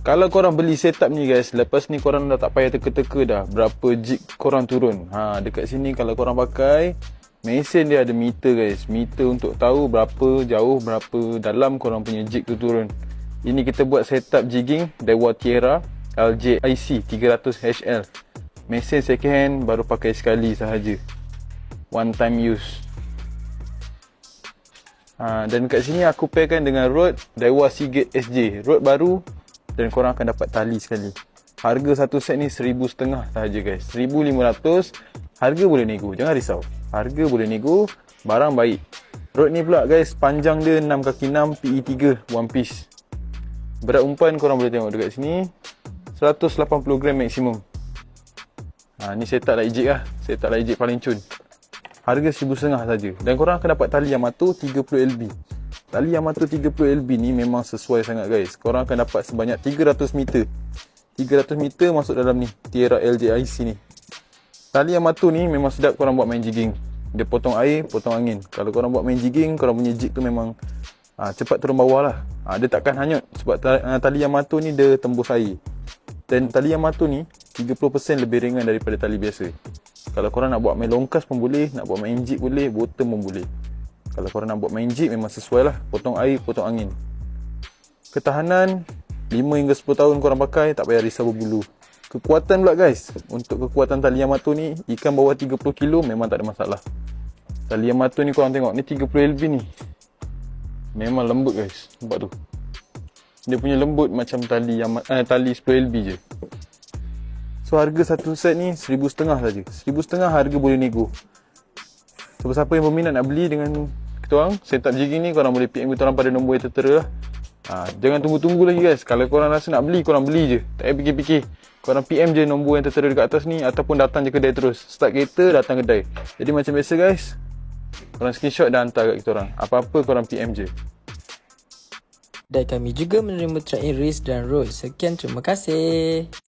Kalau korang beli setup ni guys, lepas ni korang dah tak payah teka-teka dah berapa jig korang turun. Ha, dekat sini kalau korang pakai mesin dia ada meter guys. Meter untuk tahu berapa jauh, berapa dalam korang punya jig tu turun. Ini kita buat setup jigging Dewa Tierra LJ IC 300 HL. Mesin second hand baru pakai sekali sahaja. One time use. Ha, dan kat sini aku pairkan dengan Rode Daiwa Seagate SJ. Rode baru dan korang akan dapat tali sekali. Harga satu set ni seribu setengah sahaja guys. Seribu lima ratus. Harga boleh nego. Jangan risau. Harga boleh nego. Barang baik. Rod ni pula guys. Panjang dia 6 kaki 6 PE3 one piece. Berat umpan korang boleh tengok dekat sini. 180 gram maksimum. Ha, ni saya tak ejek lah. Saya tak ejek paling cun. Harga seribu setengah saja. Dan korang akan dapat tali Yamato 30 LB. Tali Yamato 30 LB ni memang sesuai sangat guys. Korang akan dapat sebanyak 300 meter. 300 meter masuk dalam ni. Tierra LJIC ni. Tali Yamato ni memang sedap korang buat main jigging. Dia potong air, potong angin. Kalau korang buat main jigging, korang punya jig tu memang ha, cepat turun bawah lah. Ha, dia takkan hanyut. Sebab tali Yamato ni dia tembus air. Dan tali Yamato ni 30% lebih ringan daripada tali biasa. Kalau korang nak buat main longkas pun boleh, nak buat main jig boleh, bottom pun boleh. Kalau korang nak buat main jeep memang sesuai lah. Potong air, potong angin. Ketahanan 5 hingga 10 tahun korang pakai Tak payah risau berbulu. Kekuatan pula guys. Untuk kekuatan tali Yamato ni Ikan bawah 30 kilo memang tak ada masalah. Tali Yamato ni korang tengok Ni 30 LB ni. Memang lembut guys. Nampak tu? Dia punya lembut macam tali Yamato, eh, tali 10 LB je. So harga satu set ni seribu setengah saja. Seribu setengah harga boleh nego. So siapa yang berminat nak beli dengan kita orang setup jigging ni korang boleh PM kita orang pada nombor yang tertera lah. Ha, jangan tunggu-tunggu lagi guys. Kalau korang rasa nak beli, korang beli je. Tak payah fikir-fikir. Korang PM je nombor yang tertera dekat atas ni ataupun datang je kedai terus. Start kereta, datang kedai. Jadi macam biasa guys. Korang screenshot dan hantar kat kita orang. Apa-apa korang PM je. Dan kami juga menerima track in race dan road. Sekian terima kasih.